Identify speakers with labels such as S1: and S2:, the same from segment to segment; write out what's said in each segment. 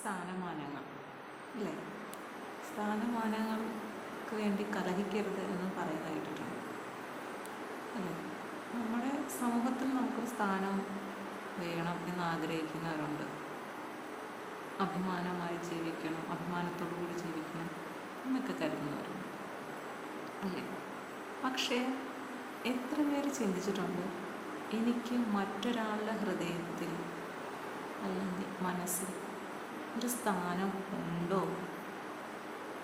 S1: സ്ഥാനമാനങ്ങൾ. അല്ലേ? സ്ഥാനമാനങ്ങൾക്ക് വേണ്ടി കലഹിക്കരുത് എന്ന് പറയുന്നത് കേട്ടിട്ടുണ്ട് അല്ലേ? നമ്മുടെ സമൂഹത്തിൽ നമുക്ക് സ്ഥാനം വേണം എന്ന് ആഗ്രഹിക്കുന്നവരുണ്ട്. അഭിമാനമായി ജീവിക്കണം അഭിമാനത്തോടു കൂടി ജീവിക്കണം എന്നൊക്കെ കരുതുന്നവരുണ്ട്. അല്ലേ? പക്ഷേ എത്ര പേര് ചിന്തിച്ചിട്ടുണ്ട് എനിക്ക് മറ്റൊരാളുടെ ഹൃദയത്തിൽ അല്ലെങ്കിൽ മനസ്സിൽ ഒരു സ്ഥാനം ഉണ്ടോ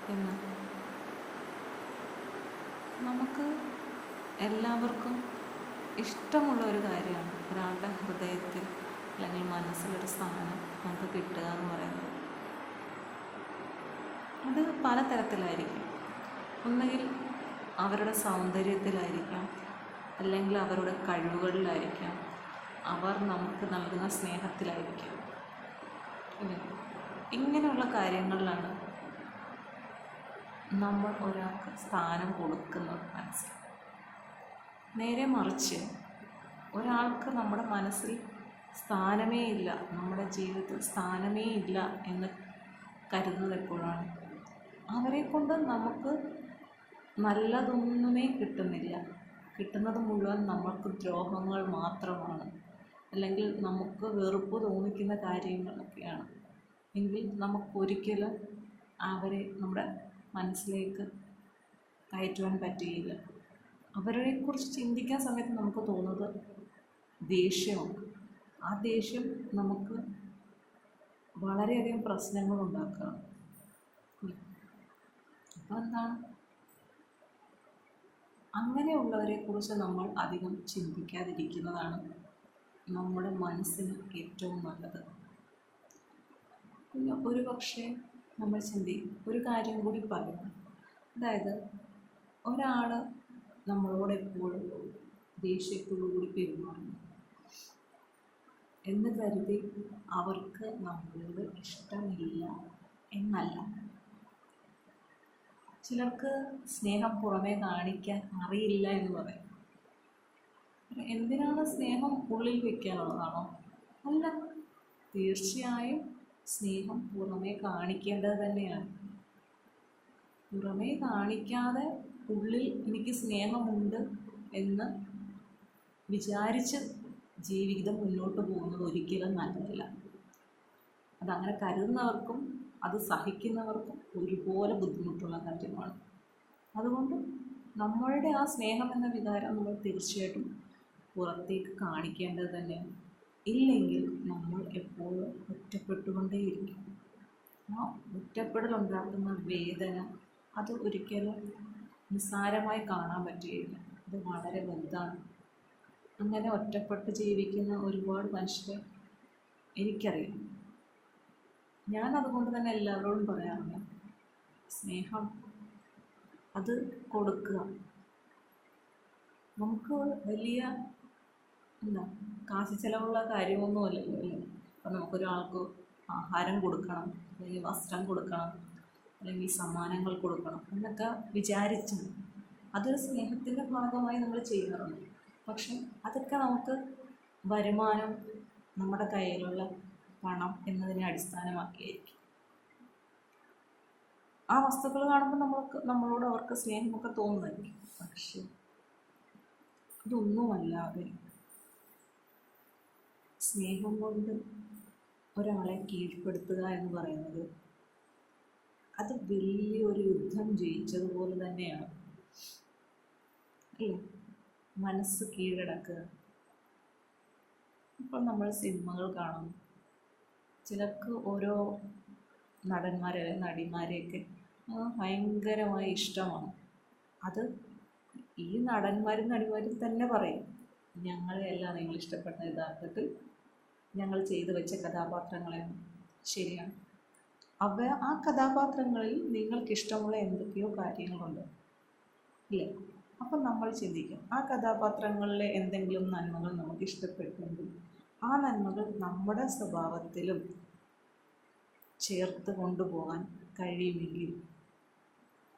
S1: എന്ന്. നമുക്ക് എല്ലാവർക്കും ഇഷ്ടമുള്ള ഒരു കാര്യമാണ് ഒരാളുടെ ഹൃദയത്തിൽ അല്ലെങ്കിൽ മനസ്സിലൊരു സ്ഥാനം നമുക്ക് കിട്ടുക എന്ന് പറയുന്നത്. അത് പലതരത്തിലായിരിക്കും. ഒന്നുകിൽ അവരുടെ സൗന്ദര്യത്തിലായിരിക്കാം അല്ലെങ്കിൽ അവരുടെ കഴിവുകളിലായിരിക്കാം. അവർ നമുക്ക് നൽകുന്ന സ്നേഹത്തിലായിരിക്കാം? ഇങ്ങനെയുള്ള കാര്യങ്ങളിലാണ് നമ്മൾ ഒരാൾക്ക് സ്ഥാനം കൊടുക്കുന്നത് മനസ്സിൽ നേരെ മറിച്ച് ഒരാൾക്ക് നമ്മുടെ മനസ്സിൽ സ്ഥാനമേ ഇല്ല നമ്മുടെ ജീവിതത്തിൽ സ്ഥാനമേ ഇല്ല എന്ന് കരുതുന്നത് എപ്പോഴാണ്? അവരെ കൊണ്ട് നമുക്ക് നല്ലതൊന്നുമേ കിട്ടുന്നില്ല. കിട്ടുന്നത് മുഴുവൻ നമ്മൾക്ക് ദ്രോഹങ്ങൾ മാത്രമാണ്. അല്ലെങ്കിൽ നമുക്ക് വെറുപ്പ് തോന്നിക്കുന്ന കാര്യങ്ങളൊക്കെയാണ്. എങ്കിൽ നമുക്കൊരിക്കലും അവരെ നമ്മുടെ മനസ്സിലേക്ക് കയറ്റുവാൻ പറ്റുകയില്ല അവരെക്കുറിച്ച് ചിന്തിക്കാൻ സമയത്ത് നമുക്ക് തോന്നുന്നത് ദേഷ്യമാണ്. ആ ദേഷ്യം നമുക്ക് വളരെയധികം പ്രശ്നങ്ങൾ ഉണ്ടാക്കുകയാണ്. അപ്പോൾ എന്താണ്? അങ്ങനെയുള്ളവരെ കുറിച്ച് നമ്മൾ അധികം ചിന്തിക്കാതിരിക്കുന്നതാണ് നമ്മുടെ മനസ്സിന് ഏറ്റവും നല്ലത്. പിന്നെ ഒരു പക്ഷേ നമ്മൾ ചിന്തിക്കും ഒരു കാര്യം കൂടി പറയണം അതായത് ഒരാൾ നമ്മളോട് എപ്പോഴും ദേഷ്യത്തോടുകൂടി പെരുമാറുന്നു. എന്ന് കരുതി അവർക്ക് നമ്മളോട് ഇഷ്ടമില്ല എന്നല്ല. ചിലർക്ക് സ്നേഹം പുറമേ കാണിക്കാൻ അറിയില്ല എന്ന് പറയും. എന്തിനാണ് സ്നേഹം ഉള്ളിൽ വെക്കാനുള്ളതാണോ? അല്ല തീർച്ചയായും സ്നേഹം പുറമേ കാണിക്കേണ്ടത് തന്നെയാണ്. പുറമേ കാണിക്കാതെ ഉള്ളിൽ എനിക്ക് സ്നേഹമുണ്ട് എന്ന് വിചാരിച്ച് ജീവിതം മുന്നോട്ട് പോകുന്നത് ഒരിക്കലും നല്ലതല്ല. അതങ്ങനെ കരുതുന്നവർക്കും അത് സഹിക്കുന്നവർക്കും ഒരുപോലെ ബുദ്ധിമുട്ടുള്ള കാര്യമാണ്. അതുകൊണ്ട് നമ്മളുടെ ആ സ്നേഹം എന്ന വികാരം നമ്മൾ തീർച്ചയായിട്ടും പുറത്തേക്ക് കാണിക്കേണ്ടത് തന്നെയാണ്. ഇല്ലെങ്കിൽ നമ്മൾ എപ്പോഴും ഒറ്റപ്പെട്ടുകൊണ്ടേയിരിക്കും. ആ ഒറ്റപ്പെടലുണ്ടാക്കുന്ന വേദന അത് ഒരിക്കലും നിസ്സാരമായി കാണാൻ പറ്റുകയില്ല. അത് വളരെ വലുതാണ്. അങ്ങനെ ഒറ്റപ്പെട്ട് ജീവിക്കുന്ന ഒരുപാട് മനുഷ്യരെ എനിക്കറിയാം. ഞാൻ അതുകൊണ്ട് തന്നെ എല്ലാവരോടും പറയാറുണ്ട് സ്നേഹം അത് കൊടുക്കുക. നമുക്ക് വലിയ എന്താ കാശി ചിലവുള്ള കാര്യമൊന്നുമല്ലല്ലോ അല്ലേ അപ്പം നമുക്കൊരാൾക്ക് ആഹാരം കൊടുക്കണം അല്ലെങ്കിൽ വസ്ത്രം കൊടുക്കണം അല്ലെങ്കിൽ സമ്മാനങ്ങൾ കൊടുക്കണം എന്നൊക്കെ വിചാരിച്ചാണ് അതൊരു സ്നേഹത്തിന്റെ ഭാഗമായി നമ്മൾ ചെയ്യാറുണ്ട് പക്ഷെ അതൊക്കെ നമുക്ക് വരുമാനം നമ്മുടെ കയ്യിലുള്ള പണം എന്നതിനെ അടിസ്ഥാനമാക്കിയായിരിക്കും. ആ വസ്തുക്കൾ കാണുമ്പോൾ നമ്മൾക്ക് നമ്മളോട് അവർക്ക് സ്നേഹമൊക്കെ തോന്നുമായിരിക്കും പക്ഷെ ഇതൊന്നുമല്ലാതെ സ്നേഹം കൊണ്ട് ഒരാളെ കീഴ്പ്പെടുത്തുക എന്ന് പറയുന്നത് അത് വലിയൊരു യുദ്ധം ജയിച്ചതുപോലെ തന്നെയാണ്. അല്ലേ? മനസ്സ് കീഴടക്കുക. ഇപ്പോൾ നമ്മൾ സിനിമകൾ കാണും ചിലർക്ക് ഓരോ നടന്മാരെ നടിമാരെയൊക്കെ ഭയങ്കരമായി ഇഷ്ടമാണ്. അത് ഈ നടന്മാരും നടിമാരും തന്നെ പറയും. ഞങ്ങളെയല്ല നിങ്ങൾ ഇഷ്ടപ്പെടുന്ന യഥാർത്ഥത്തിൽ. ഞങ്ങൾ ചെയ്തു വെച്ച കഥാപാത്രങ്ങളെയാണ്. ശരിയാണ്. അവ ആ കഥാപാത്രങ്ങളിൽ നിങ്ങൾക്കിഷ്ടമുള്ള എന്തൊക്കെയോ കാര്യങ്ങളുണ്ട്. ഇല്ലേ? അപ്പം നമ്മൾ ചിന്തിക്കും ആ കഥാപാത്രങ്ങളിലെ എന്തെങ്കിലും നന്മകൾ നമുക്ക് ഇഷ്ടപ്പെട്ടെങ്കിൽ ആ നന്മകൾ നമ്മുടെ സ്വഭാവത്തിലും ചേർത്ത് കൊണ്ടുപോകാൻ കഴിയുമെങ്കിൽ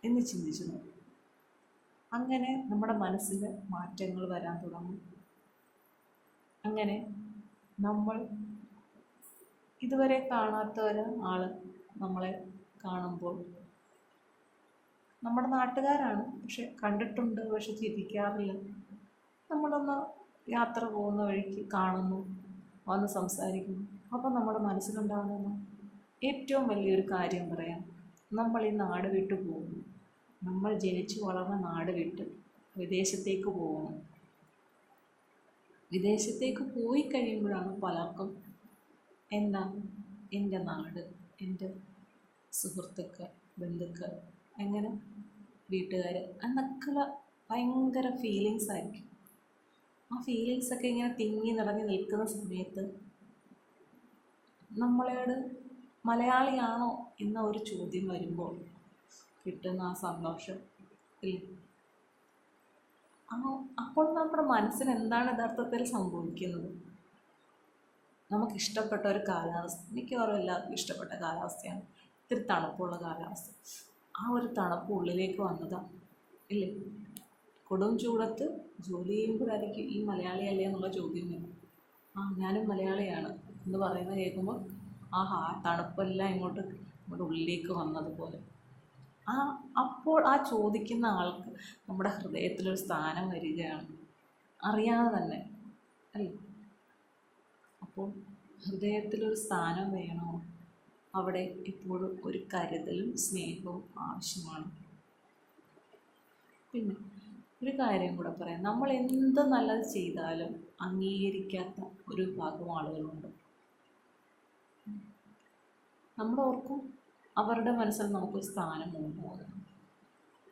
S1: എന്ന് ചിന്തിച്ചു നോക്കും. അങ്ങനെ നമ്മുടെ മനസ്സിൽ മാറ്റങ്ങൾ വരാൻ തുടങ്ങും. അങ്ങനെ നമ്മൾ ഇതുവരെ കാണാത്ത ഒരു ആൾ നമ്മളെ കാണുമ്പോൾ. നമ്മുടെ നാട്ടുകാരാണ് പക്ഷെ കണ്ടിട്ടുണ്ട് പക്ഷെ ചിരിക്കാറില്ല. നമ്മളൊന്ന് യാത്ര പോകുന്ന വഴിക്ക് കാണുന്നു വന്ന് സംസാരിക്കുന്നു. അപ്പോൾ നമ്മുടെ മനസ്സിലുണ്ടാകുന്ന ഏറ്റവും വലിയൊരു കാര്യം പറയാം. നമ്മൾ ഈ നാട് വിട്ടു പോകുന്നു. നമ്മൾ ജനിച്ചു വളർന്ന നാട് വിട്ട് വിദേശത്തേക്ക് പോകുന്നു. വിദേശത്തേക്ക് പോയി കഴിയുമ്പോഴാണ് പലർക്കും എന്താ എന്റെ നാട് എന്റെ സുഹൃത്തുക്കൾ ബന്ധുക്കൾ അങ്ങനെ വീട്ടുകാർ എന്നൊക്കെയുള്ള ഭയങ്കര ഫീലിങ്സ് ആയിരിക്കും. ആ ഫീലിങ്സൊക്കെ ഇങ്ങനെ തിങ്ങി നിറഞ്ഞു നിൽക്കുന്ന സമയത്ത് നമ്മളോട് മലയാളിയാണോ എന്ന ഒരു ചോദ്യം വരുമ്പോൾ കിട്ടുന്ന ആ സന്തോഷം ഇല്ലേ അപ്പോൾ നമ്മുടെ മനസ്സിന് എന്താണ് യഥാർത്ഥത്തിൽ സംഭവിക്കുന്നത്? നമുക്ക് ഇഷ്ടപ്പെട്ട ഒരു കാലാവസ്ഥ മിക്കവാറും എല്ലാവർക്കും ഇഷ്ടപ്പെട്ട കാലാവസ്ഥയാണ്. ഇത്തിരി തണുപ്പുള്ള കാലാവസ്ഥ. ആ ഒരു തണുപ്പ് ഉള്ളിലേക്ക് വന്നതാണ് ഇല്ലേ? കൊടും ചൂടത്ത് ജോലി ചെയ്യുമ്പോഴായിരിക്കും ഈ മലയാളിയല്ലേ എന്നുള്ള ചോദ്യം വരും. ആ ഞാനും മലയാളിയാണ് എന്ന് പറയുന്നത് കേൾക്കുമ്പോൾ ആഹാ ആ തണുപ്പെല്ലാം ഇങ്ങോട്ട് നമ്മുടെ ഉള്ളിലേക്ക് വന്നതുപോലെ ആ അപ്പോൾ ആ ചോദിക്കുന്ന ആൾക്ക് നമ്മുടെ ഹൃദയത്തിലൊരു സ്ഥാനം വരികയാണ്. അറിയാതെ തന്നെ അല്ലേ? അപ്പോൾ ഹൃദയത്തിലൊരു സ്ഥാനം വേണോ? അവിടെ ഇപ്പോഴും ഒരു കരുതലും സ്നേഹവും ആവശ്യമാണ്. പിന്നെ ഒരു കാര്യം കൂടെ പറയാം. നമ്മൾ എന്ത് നല്ലത് ചെയ്താലും അംഗീകരിക്കാത്ത ഒരു ഭാഗം ആളുകളുണ്ട്. നമ്മൾ ഓർക്കും അവരുടെ മനസ്സിൽ നമുക്ക് സ്ഥാനം ഉണ്ടാകും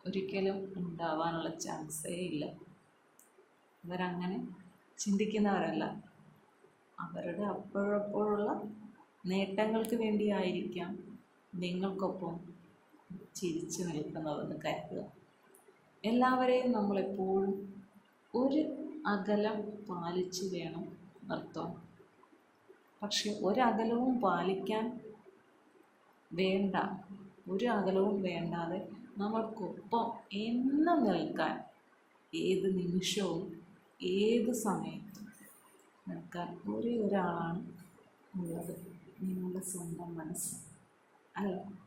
S1: ഒരിക്കലും ഉണ്ടാവാനുള്ള ചാൻസേ ഇല്ല. അവരങ്ങനെ ചിന്തിക്കുന്നവരല്ല. അവരുടെ അപ്പോഴപ്പോഴുള്ള നേട്ടങ്ങൾക്ക് വേണ്ടിയായിരിക്കാം നിങ്ങൾക്കൊപ്പം ചിരിച്ചു നിൽക്കുന്നതെന്ന് കരുതുക. എല്ലാവരെയും നമ്മളെപ്പോഴും ഒരു അകലം പാലിച്ചു വേണം നിർത്താൻ. പക്ഷെ ഒരകലവും പാലിക്കാൻ വേണ്ട. ഒരു അകലവും വേണ്ടാതെ നമ്മൾക്കൊപ്പം എന്നും നിൽക്കാൻ ഏത് നിമിഷവും ഏത് സമയത്തും നിൽക്കാൻ ഒരേ ഒരാളാണ് ഉള്ളത്. നിങ്ങളുടെ സ്വന്തം മനസ്സ്. അല്ല?